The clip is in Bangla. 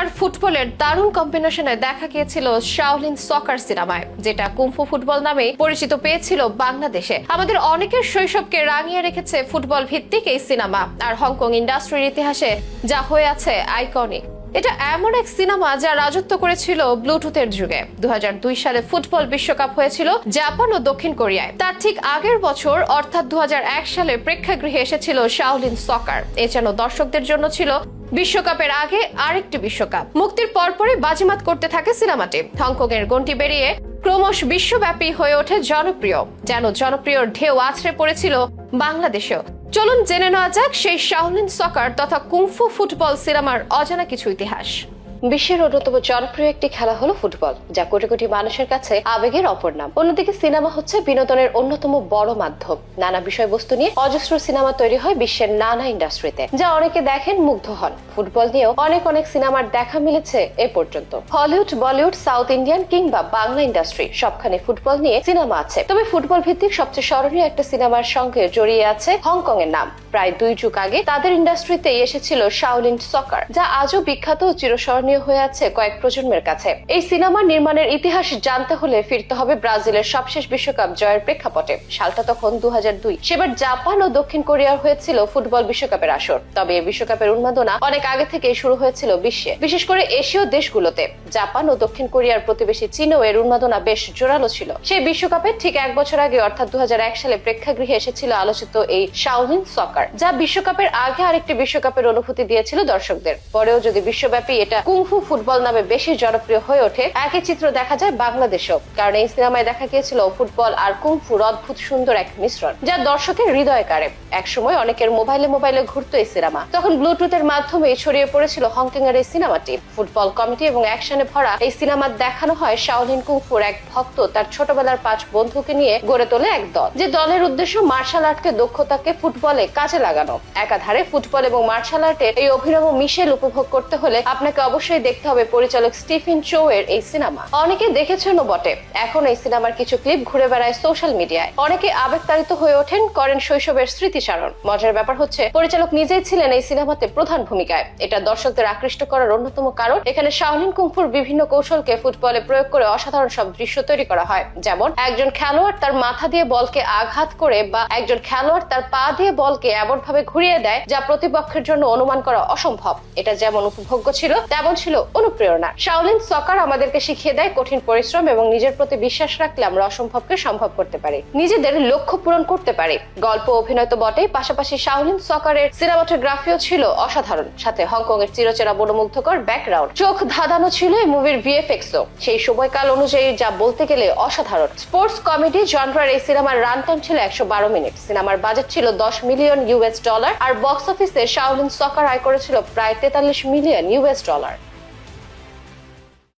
আর ফুটবলের দারুণ কম্বিনেশনে দেখা গিয়েছিল শাওলিন সকার সিনেমায় যেটা কুম্ফু ফুটবল নামে পরিচিত পেয়েছিল বাংলাদেশে। আমাদের অনেকের শৈশবকে রাঙিয়ে রেখেছে ফুটবল ভিত্তিক এই সিনেমা আর হংকং ইন্ডাস্ট্রির ইতিহাসে যা হয়ে আছে আইকনিক এটা এমন এক সিনেমা যা রাজত্ব করেছিল ব্লুটুথের যুগে। দু হাজার দুই সালে ফুটবল বিশ্বকাপ হয়েছিল জাপান ও দক্ষিণ কোরিয়ায়। তার ঠিক আগের বছর, অর্থাৎ দু হাজার এক সালে প্রেক্ষাগৃহে এসেছিল শাওলিন সকার এ যেন দর্শকদের জন্য ছিল বিশ্বকাপের আগে আরেকটি বিশ্বকাপ। মুক্তির পরপরই বাজিমাত করতে থাকে সিনেমাটি। হংকং এর গন্টি বেরিয়ে ক্রমশ বিশ্বব্যাপী হয়ে ওঠে জনপ্রিয়। যেন জনপ্রিয় ঢেউ আছড়ে পড়েছিল বাংলাদেশেও। চলুন জেনে নেওয়া যাক সেই শাহলিন সকার তথা কুংফু ফুটবল সিনেমার অজানা কিছু ইতিহাস। বিশ্বের অন্যতম জনপ্রিয় একটি খেলা হলো ফুটবল, যা কোটি কোটি মানুষের কাছে আবেগের অপর নাম। অন্যদিকে সিনেমা হচ্ছে বিনোদনের অন্যতম বড় মাধ্যম। নানা বিষয়বস্তু নিয়ে অজস্র সিনেমা তৈরি হয় বিশ্বের নানা ইন্ডাস্ট্রিতে, যা অনেকে দেখেন মুগ্ধ হন। ফুটবল নিয়েও অনেক অনেক সিনেমার দেখা মিলেছে এ পর্যন্ত। হলিউড, বলিউড, সাউথ ইন্ডিয়ান কিংবা বাংলা ইন্ডাস্ট্রি সবখানে ফুটবল নিয়ে সিনেমা আছে। তবে ফুটবল ভিত্তিক সবচেয়ে স্মরণীয় একটা সিনেমার সঙ্গে জড়িয়ে আছে হংকং এর নাম। প্রায় দুই যুগ আগে তাদের ইন্ডাস্ট্রিতে এসেছিল শাওলিন সকার, যা আজও বিখ্যাত চিরস্মরণীয় হয়ে আছে কয়েক প্রজন্মের কাছে। এই সিনেমার নির্মাণের ইতিহাস জানতে হলে ফিরতে হবে ব্রাজিলের সবশেষ বিশ্বকাপ জয়ের প্রেক্ষাপটে। সালটা তখন দু সেবার জাপান ও দক্ষিণ কোরিয়ার হয়েছিল ফুটবল বিশ্বকাপের আসর। তবে এই বিশ্বকাপের উন্মাদনা অনেক আগে থেকে শুরু হয়েছিল বিশ্বে। বিশেষ করে এশীয় দেশগুলোতে। জাপান ও দক্ষিণ কোরিয়ার প্রতিবেশী চীনও এর উন্মাদনা বেশ জোরালো ছিল। সেই বিশ্বকাপের ঠিক এক বছর আগে, অর্থাৎ দু হাজার এক সালে প্রেক্ষাগৃহে এসেছিল আলোচিত এই শাওলিন সকার, যা বিশ্বকাপের আগে আরেকটি বিশ্বকাপের অনুভূতি দিয়েছিল দর্শকদের। পরেও যদি বিশ্বব্যাপী এটা কুংফু ফুটবল নামে বেশি জনপ্রিয় হয়ে ওঠে। একই চিত্র দেখা যায় বাংলাদেশেও, কারণ এই সিনেমায় দেখা গিয়েছিল ফুটবল আর কুংফুর অদ্ভুত সুন্দর এক মিশ্রণ, যা দর্শকের হৃদয় কাড়ে। একসময় অনেকের মোবাইলে মোবাইলে ঘুরতো এই সিনেমা। তখন ব্লুটুথের মাধ্যমে ছড়িয়ে পড়েছিল হংকং এর এই সিনেমাটি। ফুটবল কমিটি এবং অ্যাকশনে ভরা এই সিনেমা দেখানো হয় শাওলিন কুংফুর এক ভক্ত তার ছোটবেলার পাঁচ বন্ধুকে নিয়ে গড়ে তোলে এক দল, যে দলের উদ্দেশ্য মার্শাল আর্টকে দক্ষতাকে ফুটবলে কাজে লাগানো। একাধারে ফুটবল এবং মার্শাল আর্টের এই অভিনব মিশেল উপভোগ করতে হলে আপনাকে অবশ্যই দেখতে হবে পরিচালক স্টিফেন চো এর এই সিনেমা। অনেকে দেখেছেনও বটে। এখন এই সিনেমার কিছু ক্লিপ ঘুরে বেড়ায় সোশ্যাল মিডিয়ায়। অনেকে আবেগতাড়িত হয়ে ওঠেন করেন শৈশবের স্মৃতিচারণ। মজার ব্যাপার হচ্ছে, পরিচালক নিজেই ছিলেন এই সিনেমাতে প্রধান ভূমিকায়। এটা দর্শকদের আকৃষ্ট করার অন্যতম কারণ, এখানে শাওলিন কুংফুর বিভিন্ন কৌশলকে ফুটবলে প্রয়োগ করে অসাধারণ সব দৃশ্য তৈরি করা হয়। যেমন, একজন খেলোয়াড় তার মাথা দিয়ে বলকে আঘাত করে বা একজন খেলোয়াড় তার পা দিয়ে বলকে এমন ভাবে ঘুরিয়ে দেয় যা প্রতিপক্ষের জন্য অনুমান করা অসম্ভব। এটা যেমন উপভোগ্য ছিল, তেমন ছিল অনুপ্রেরণা। শাওলিন সকার আমাদেরকে শিখিয়ে দেয় কঠিন পরিশ্রম এবং নিজের প্রতি বিশ্বাস রাখলে আমরা অসম্ভবকে সম্ভব করতে পারি। নিজেদের লক্ষ্য পূরণ করতে পারি। গল্প অভিনয় তো বটেই, পাশাপাশি শাওলিন সকারের সিনেমাটোগ্রাফিও ছিল অসাধারণ। সাথে হংকং এর চিরচেরা মনোমুগ্ধকর ব্যাকগ্রাউন্ড চোখ ধাঁধানো ছিল এই মুভির ভিএফএক্সও সেই সময়কাল অনুযায়ী যা বলতে গেলে অসাধারণ। স্পোর্টস কমেডি জনরার এই সিনেমার রান টাইম ছিল একশো বারো মিনিট। সিনেমার বাজেট ছিল দশ মিলিয়ন ইউএস ডলার আর বক্স অফিসে শাওলিন সকার আয় করেছিল প্রায় তেতাল্লিশ মিলিয়ন ইউএস ডলার